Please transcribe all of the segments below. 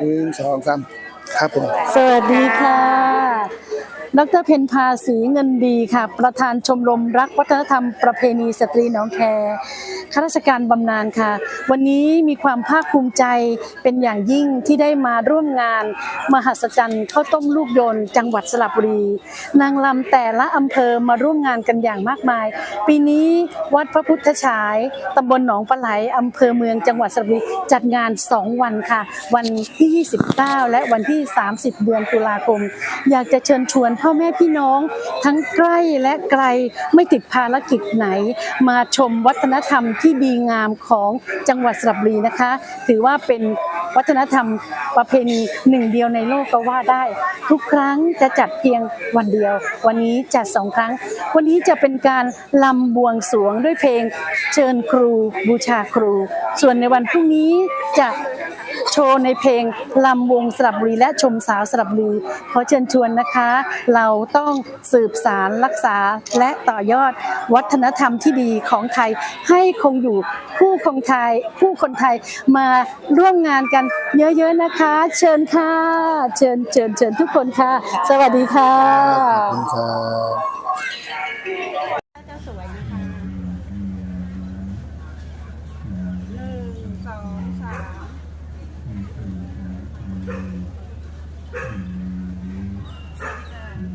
หนึ่งสองสามครับผม สวัสดีค่ะ ดรเพนภาสีเงินดีค่ะ ประธานชมรมรักวัฒนธรรมประเพณีสตรีหนองแคข้าราชการบำนาญค่ะ วันนี้มีความภาคภูมิใจเป็นอย่างยิ่งที่ได้มาร่วมงาน มหัศจรรย์ข้าวต้มลูกโยนจังหวัดสระบุรี นางลำแต่ละอำเภอมาร่วมงานกันอย่างมากมาย ปีนี้วัดพระพุทธฉายตำบลหนองปลาไหลอำเภอเมืองจังหวัดสระบุรีจัดงาน 2 วันค่ะ วันที่ 29 และวันที่ 30 เดือนตุลาคม อยากจะเชิญชวนพ่อแม่พี่น้อง ทั้งใกล้และไกลไม่ติดภารกิจไหน มาชมวัฒนธรรมที่ดีงามของจังหวัดสระบุรีนะคะ ถือว่าเป็นวัฒนธรรมประเพณีหนึ่งเดียวในโลกก็ว่าได้ ทุกครั้งจะจัดเพียงวันเดียว วันนี้จัดสองครั้ง วันนี้จะเป็นการลำบวงสวงด้วยเพลงเชิญครูบูชาครู ส่วนในวันพรุ่งนี้จะ โชว์ในเพลงลำวงสระบุรีและชมสาวสระบุรีขอเชิญชวนนะคะ เราต้องสืบสารรักษาและต่อยอดวัฒนธรรมที่ดีของไทย ให้คงอยู่คู่คนไทยคู่คนไทยมาร่วมงานกันเยอะๆนะคะ เชิญค่ะ เชิญเชิญเชิญทุกคนค่ะ สวัสดีค่ะ ขอบคุณครับ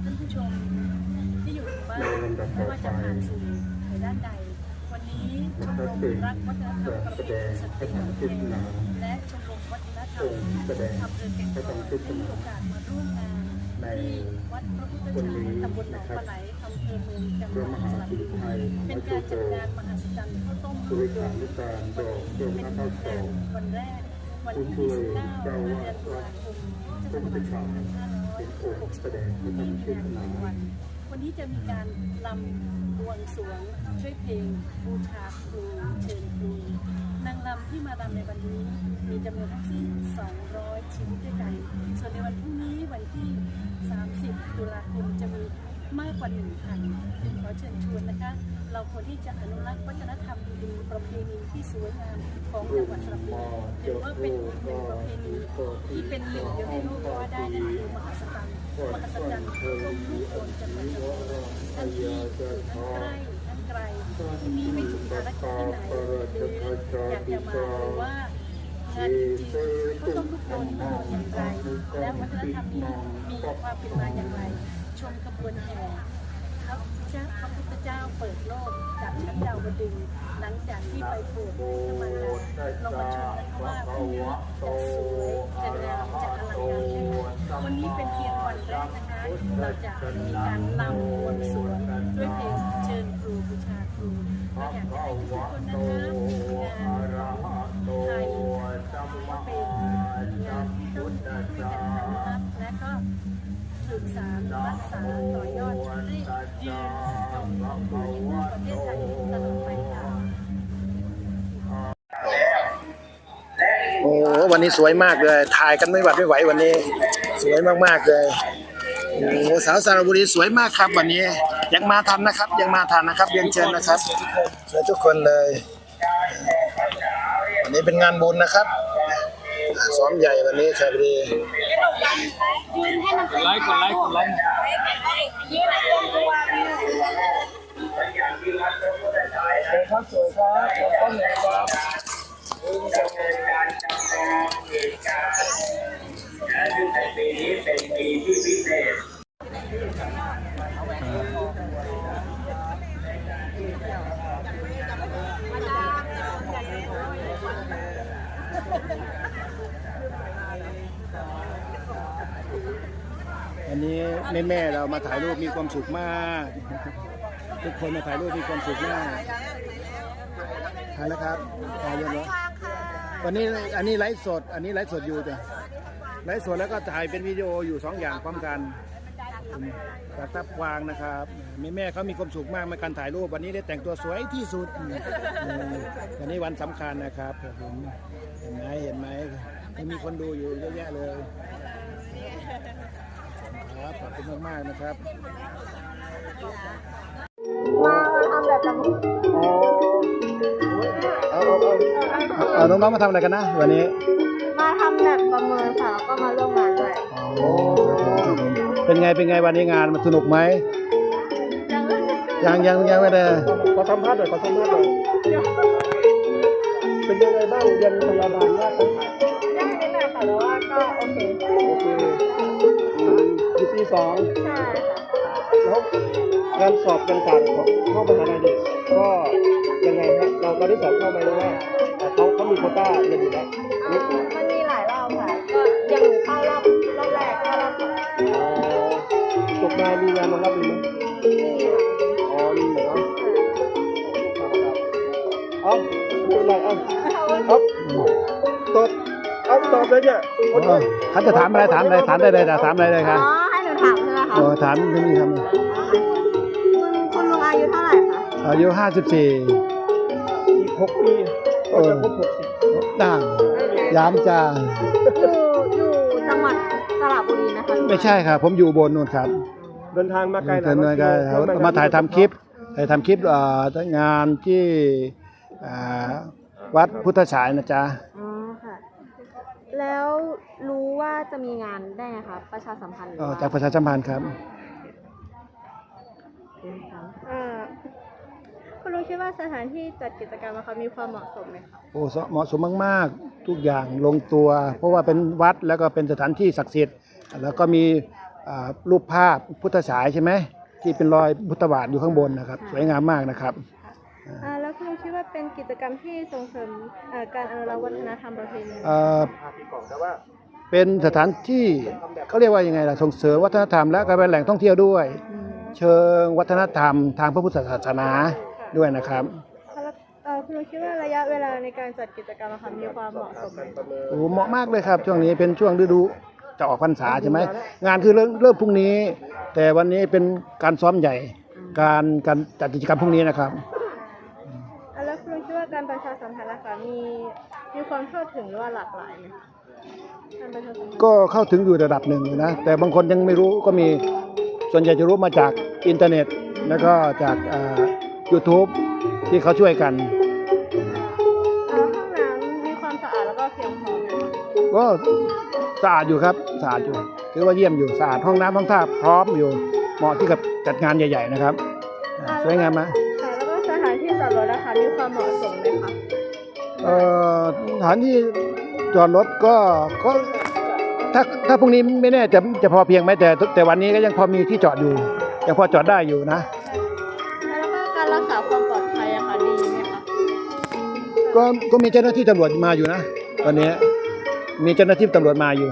ท่านผู้ชมที่อยู่ทางบ้าน ไม่ว่านสื่อในด้านใด วันนี้ชมรมรักวัฒนธรรมประเพณีสตรีหนองและชมรมวัฒนธรรมอำเภอนแก่งคอยได้มีโอกาสมาร่วมงานที่วัดพระพุทธฉายตำบลหนองปลาไหลอำเภอเมืองจังหวัดสระบุรีเป็นการจัดงานมหัศจรรย์ข้าวต้มลูกยนต์เป็นงานวันแรกวันที่ 29เดือนตุลาคมพุทธศักราช2560ที่นี่งานหลายวัน วันนี้จะมีการลำบวงสรวงช่วยเพลงบูชาครูเชิญครูนางลำที่มารำในวันนี้มีจำนวนทั้งสิ้น 200ชิ้นด้วยกัน ส่วนในวันพรุ่งนี้วันที่ 30 ตุลาคมจะมีมากกว่า 1,000จึงขอเชิญชวนนะคะ เราควรที่จะอนุรักษ์วัฒนธรรมดีๆประเพณีที่สวยงามของจังหวัดสระบุรีถือว่าเป็นหนึ่งประเพณีที่เป็นหนึ่งเดียวในโลกก็ว่าได้นั่นคือมหัศจรรย์ มหัศจรรย์ข้าวต้มลูกโอนจังหวัดสระบุรีท่านที่อยู่ท่านใกล้ท่านไกลที่นี่ไม่ถึงภารกิจที่ไหนหรืออยากจะมาหรือว่างานจริงๆข้าต้มลูกโอนมีอย่างไร และวัฒนธรรมนี้มีความเป็นมาอย่างไร ชมขบวนแห่พระเจ้าพระพุทธเจ้าเปิดโลกจากชั้นดาวดึงหลังจากที่ไปโปรดพระมารดาลงมาชมนะคะว่าพรุ่นี้จะสวยจะงาม วันนี้เป็นเพียงวันแรกนะคะเราจะมีการลำบวงสรวงด้วยเพลงเชิญครูบูชาครูก็อยากจะให้ทุกคนนะคะงานไทยถือว่าเป็นงานที่ต้องช่วยกันอนุรักษ์และก็สืบสานรักษาต่อยอดให้ยืนยงอยู่ในประเทศไทยตลอดไปค่ะโอ้วันนี้สวยมากเลย ถ่ายกันไม่หวัดไม่ไหววันนี้ สวยมากๆเลยโอ้โหสาวสระบุรีสวยมากครับวันนี้ยังมาทันนะครับ ยังมาทันนะครับเรียนเชิญนะครับสวยทุกคนเลยวันนี้เป็นงานบุญนะครับซ้อมใหญ่วันนี้สระบุรีไลค์กดไลค์กดไลค์ครับสวยครับต้ นใหญ่ครับวันนี้แม่แม่ๆเรามาถ่ายรูปมีความสุขมาก ทุกคนมาถ่ายรูปมีความสุขมากถ่ายแล้วครับถ่ายยังเหรอวันนี้อันนี้ไลฟ์สด อันนี้ไลฟ์สดอยู่จ้ะ ไลฟ์สดแล้วก็ถ่ายเป็นวิดีโออยู่สองอย่างพร้อมกันจากทับกวางนะครับ แม่แม่ๆเขามีความสุขมากในการถ่ายรูปวันนี้ได้แต่งตัวสวยที่สุดอืมวันนี้วันสำคัญนะครับผมเห็นไหมเห็นไหมยังมีคนดูอยู่เยอะแยะเลยครับขอบคุณมากๆนะครับมาทำแบบนั้นเอาเอาเอาเอาน้องๆมาทำอะไรกันนะวันนี้ มาทำแบบประเมินสถานเป็นไงเป็นไงวันนี้งานมันสนุกไหมยังยังยังไม่ได้ขอสัมภาษณ์หน่อยขอสัมภาษณ์หน่อยเป็นยังไงบ้างเรียนพยาบาลยากไหมได้นิดหน่อยค่ะแต่ว่าก็โอเคโอเคอืมอยู่ปีสองใช่ค่ะแล้วการสอบต่างๆของเข้ามหาลัยเนี่ยก็ยังไงฮะเราเราได้สอบเข้าไหมหรือว่าแต่เขาเขามีโควต้าเรียนอยู่แล้วอันนี้มันมีหลายรอบค่ะ ก็ยังหนูเข้ารอบรอบแรกก็รอบสองอ๋อจบมามีงานรองรับอยู่ไหมนี่ค่ะอ๋อมีเหรอครับครับเอ้าไม่เป็นไรเอ้าครับตอบเอ้าตอบเลยเนี่ยคนเออเขาจะถามอะไรถามอะไรถามได้เลยนะถามอะไรเลยครับอ๋อให้หนูถามใช่ไหมคะเออถามที่นี่ครับคุณคุณลุงอายุเท่าไหร่คะอายุห้าสิบสี่อีกหกปีก็จะครบหกสิบด่างย้ำจ้าอยู่อยู่จังห วัดสระบุรีนะคะไม่ใช่ครับ ผมอยู่อุบนนู่นครับเดินทางมาไกลหเดินทางไกลครับมาถ่ายทำคลิปถ่ายทำคลิปเอ่องานที่อ่าวัดพุทธฉายนะจ๊ะอ๋อค่ะ แล้วรู้ว่าจะมีงานได้ไงคะประชาสัมพันธ์หรือเอ่อว่าจากประชาสัมพันธ์ครับอ่า คุณลุงคิดว่าสถานที่จัดกิจกรรมอะคะมีความเหมาะสมไหมคะโอ้เหมาะสมมากๆ ทุกอย่างลงตัว เพราะว่าเป็นวัดแล้วก็เป็นสถานที่ศักดิ์สิทธิ์ แล้วก็มีอ่ารูปภาพพุทธฉายใช่ไหมที่เป็นรอยพุทธบาทอยู่ข้างบนนะครับ สวยงามมากนะครับ อ่าแล้วคุณลุงคิดว่าเป็นกิจกรรมที่ส่งเสริมอ่าการอนุรักษ์วัฒนธรรมประเพณี เอ่อแต่ว่าเป็นสถานที่เขาเรียกว่ายังไงล่ะส่งเสริมวัฒนธรรมและก็เป็นแหล่งท่องเที่ยวด้วย เชิงวัฒนธรรมทางพระพุทธศาสนา ด้วยนะครับแล้วเอ่อคุณลุงคิดว่าระยะเวลาในการจัดกิจกรรมอะคะมีความเหมาะสมไหมประเมินโอ้เหมาะมากเลยครับ ช่วงนี้เป็นช่วงฤดูจะออกพรรษาใช่ไหมงานคือเริ่มเริ่มพรุ่งนี้ แต่วันนี้เป็นการซ้อมใหญ่ การการจัดกิจกรรมพรุ่งนี้นะครับ อ่าแล้วคุณลุงคิดว่าการประชาสัมพันธ์นะคะมีมีความทั่วถึงหรือว่าหลากหลายไหมคะการประชาสัมพันธ์ก็เข้าถึงอยู่ระดับหนึ่งอยู่นะ แต่บางคนยังไม่รู้ก็มีส่วนใหญ่จะรู้มาจากอินเทอร์เน็ต แล้วก็จากยูทู บที่เขาช่วยกัน อ่าห้องน้ำมีความสะอาดแล้วก็เพียงพอไหมคะก็สะอาดอยู่ครับสะอาดอยู่ถือว่าเยี่ยมอยู่สะอาดห้องน้ำห้องท่าพร้อมอยู่ เหมาะที่กับจัดงานใหญ่ ๆ นะครับอ่าสวยงามไหม ค่ะแล้วก็สถานที่จอดรถนะคะมีความเหมาะสมไหมคะเอ่อสถานที่จอดรถก็ก็ถ้าถ้าพรุ่งนี้ไม่แน่จะจะพอเพียงไหมแต่แต่วันนี้ก็ยังพอมีที่จอดอยู่ยังพอจอดได้อยู่นะ ก็ก็มีเจ้าหน้าที่ตำรวจมาอยู่นะตอนนี้มีเจ้าหน้าที่ตำรวจมาอยู่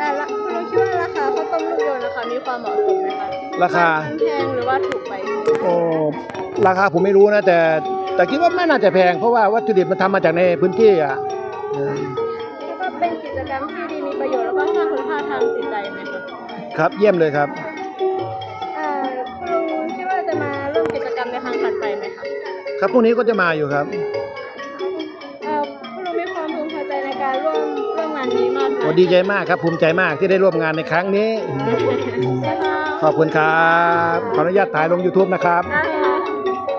อ่าละคุณลุงคิดว่าราคาข้าวต้มลูกโยนนะคะมีความเหมาะสมไหมคะราคา มันแพงหรือว่าถูกไปโอ้ราคาผมไม่รู้นะ แต่แต่คิดว่าไม่น่าจะแพงเพราะว่าวัตถุดิบมันทำมาจากในพื้นที่อะเออคิดว่าเป็นกิจกรรมที่ดีมีประโยชน์แล้วก็สร้างคุณค่าทางจิตใจไหมคะครับเยี่ยมเลยครับอ่าคุณลุงคิดว่าจะมาร่วมกิจกรรมในครั้งถัดไปไหม คะครับพรุ่งนี้ก็จะมาอยู่ครับ เอ่อคุณลุงมีความพึงพอใจในการร่วมร่วมงานนี้มากไหมโอ้ดีใจมากครับภูมิใจมากที่ได้ร่วมงานในครั้งนี้นะคะขอบคุณครับ ขออนุญาตถ่ายลง YouTube นะครับ นะคะ